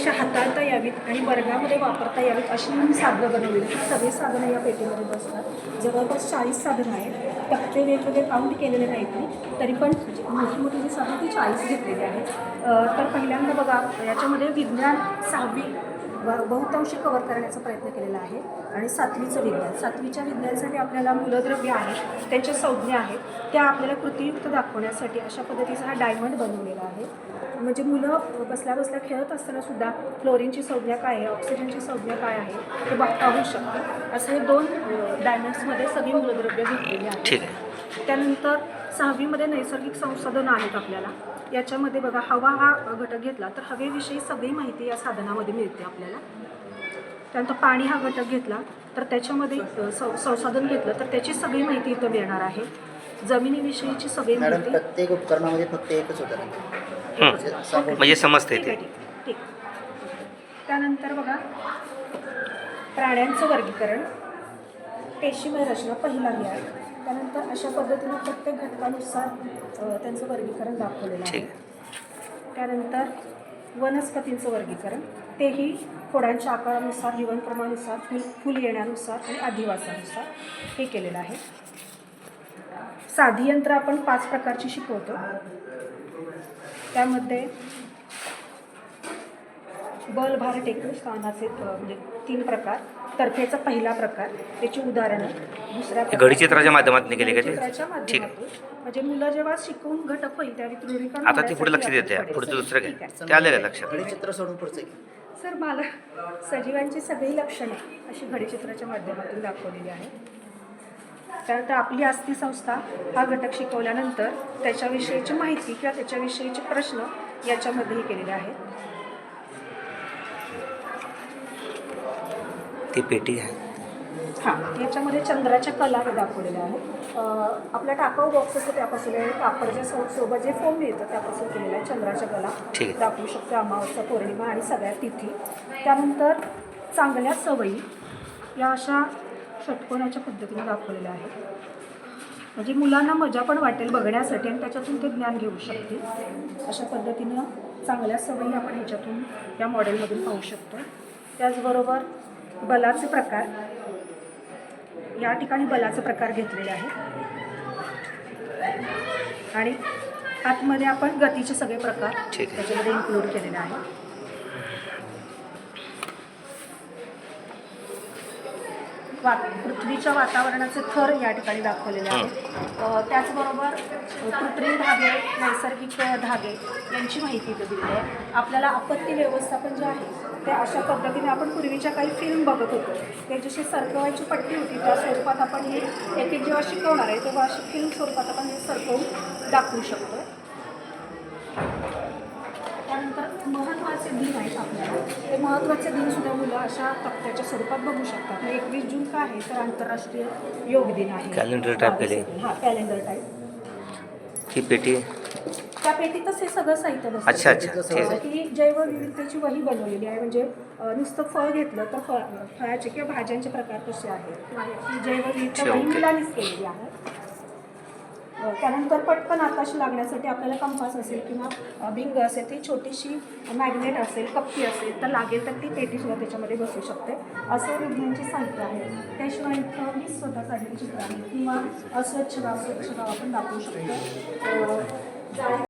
प्रत्यक्ष हाताळता यावीत आणि वर्गामध्ये वापरता यावीत अशी मी साधनं बनवली. आहेत. सगळी साधनं या पेटीमध्ये बसतात. जवळपास चाळीस साधनं आहेत. तक्ते वेगवेगळे काउंट केलेले नाहीत मी. तरी पण म्हणजे मोठी मोठी जी साधनं ती चाळीस घेतलेली आहेत. तर पहिल्यांदा बघा याच्यामध्ये विज्ञान सहावी बहुतांशी कव्हर करण्याचा प्रयत्न केलेला आहे. आणि सातवीचं विज्ञान. सातवीच्या विज्ञानासाठी आपल्याला मूलद्रव्य आहेत त्यांच्या संज्ञा आहेत त्या आपल्याला कृतीयुक्त दाखवण्यासाठी अशा पद्धतीचा हा डायमंड बनवलेला आहे. म्हणजे मुलं बसल्या बसल्या खेळत असताना सुद्धा फ्लोरीनची संज्ञा काय आहे ऑक्सिजनची संज्ञा काय आहे ते बघ पाहू शकतो असं हे दोन डायमंड्समध्ये सगळी मूलद्रव्य घेतलेली आहेत. त्यानंतर सहावीमध्ये नैसर्गिक संसाधनं आहेत आपल्याला. याच्यामध्ये बघा हवा हा घटक घेतला तर हवेविषयी सगळी माहिती या साधनामध्ये मिळते आपल्याला. त्यानंतर पाणी हा घटक घेतला तर त्याच्यामध्ये सं संसाधन घेतलं तर त्याची सगळी माहिती इथं मिळणार आहे. जमिनीविषयीची सगळी माहिती प्रत्येक उपकरणामध्ये फक्त एकच होतं. म्हणजे म्हणजे समजते ठीक ते. आहे, ठीक. आहे, ठीक. त्यानंतर बघा प्राण्यांचं वर्गीकरण. पेशीमय रचना पहिला घ्या त्यानंतर अशा पद्धतीने प्रत्येक घटकानुसार त्यांचं वर्गीकरण दाखवलेलं आहे. त्यानंतर वनस्पतींचं वर्गीकरण. तेही खोडांच्या आकारानुसार जीवनक्रमानुसार फुल फुल येण्यानुसार आणि अधिवासानुसार हे केलेलं आहे. साधी यंत्र आपण पाच प्रकारची शिकवतो. त्यामध्ये बल भार टेकून स्थानाचे म्हणजे तीन प्रकार तर्फेचा पहिला प्रकार त्याची उदाहरणं दुसऱ्या हे गडचित्राच्या माध्यमातून केले का ते? गडचित्राच्या ठीक आहे. माध्यमातून म्हणजे मुलं जेव्हा शिकून घटक होईल त्यावेळी दृढीकरण आता ते पुढे लक्ष देते आपण पुढचं. दुसरं काय आहे. ते आलेलं आहे लक्षात गणितचित्र सोडून पुढचं घे. सर मला सजीवांची सगळी लक्षणे अशी घडीचित्राच्या माध्यमातून दाखवलेली आहे त्यानंतर आपली आस्ती संस्था हा घटक शिकवल्यानंतर त्याच्याविषयीची माहिती किंवा त्याच्याविषयीचे प्रश्न याच्यामध्येही केलेले आहेत ती पेटी आहे. हां याच्यामध्ये चंद्राच्या कला हे दाखवलेल्या आहेत. आपल्या टाकाऊ बॉक्स असतो त्यापासून कापडच्या सो सोबत जे फोम मिळतं त्यापासून केलेलं आहे चंद्राच्या कला. दाखवू शकतो अमावस्या पौर्णिमा आणि सगळ्या तिथी. त्यानंतर चांगल्या सवयी या अशा षटकोनाच्या पद्धतीने दाखवलेल्या आहेत. म्हणजे मुलांना मजा पण वाटेल बघण्यासाठी आणि त्याच्यातून ते ज्ञान घेऊ शकतील. अशा पद्धतीनं चांगल्या सवयी आपण ह्याच्यातून या मॉडेलमधून पाहू शकतो. त्याचबरोबर बलाचे प्रकार. या ठिकाणी बलाचे प्रकार घेतलेले आहेत. आणि आतमध्ये आपण गतीचे सगळे प्रकार आहे. त्याच्यामध्ये इन्क्लूड केलेले आहेत. वा पृथ्वीच्या वातावरणाचे थर या ठिकाणी दाखवलेले आहेत. त्याचबरोबर कृत्रिम धागे नैसर्गिक धागे यांची माहिती इथे दिली आहे. आपल्याला आपत्ती व्यवस्थापन जे आहे ते अशा पद्धतीने आपण पूर्वीच्या काही फिल्म बघत होतो. त्याच्याशी सरकवायची पट्टी होती त्या स्वरूपात आपण हे एक एक जेव्हा शिकवणार आहे तेव्हा अशी फिल्म स्वरूपात आपण हे सरकवून दाखवू शकतो त्यानंतर महत्त्वाचे दिन आहेत आपल्याला. ते महत्त्वाचे दिन सुद्धा मुलं अशा तक्त्याच्या स्वरूपात बघू शकतात. एकवीस जून का आहे तर आंतरराष्ट्रीय योग दिन आहे. Calendar type केले. हां कॅलेंडर टाईप ही पेटी? त्या पेटीतच हे सगळं साहित्य बसतं. अच्छा अच्छा. ही जैवविविधतेची वही बनवलेली आहे. म्हणजे नुसतं फळ घेतलं तर फळ फळाचे किंवा भाज्यांचे प्रकार कसे आहेत? ही जैवविविधता वही. मुलांनीच केलेली आहे. त्यानंतर पटकन आकाश लागण्यासाठी आपल्याला कंपास असेल किंवा भिंग असेल ती छोटीशी मॅग्नेट असेल कप्पी असेल तर लागेल तर ती पेटीसुद्धा त्याच्यामध्ये बसू शकते. असं विज्ञानचे साहित्य आहे. त्याशिवाय इथं मी स्वतः काढलेली चित्र आहे. किंवा अस्वच्छ गाव स्वच्छ गाव आपण दाखवू शकतो.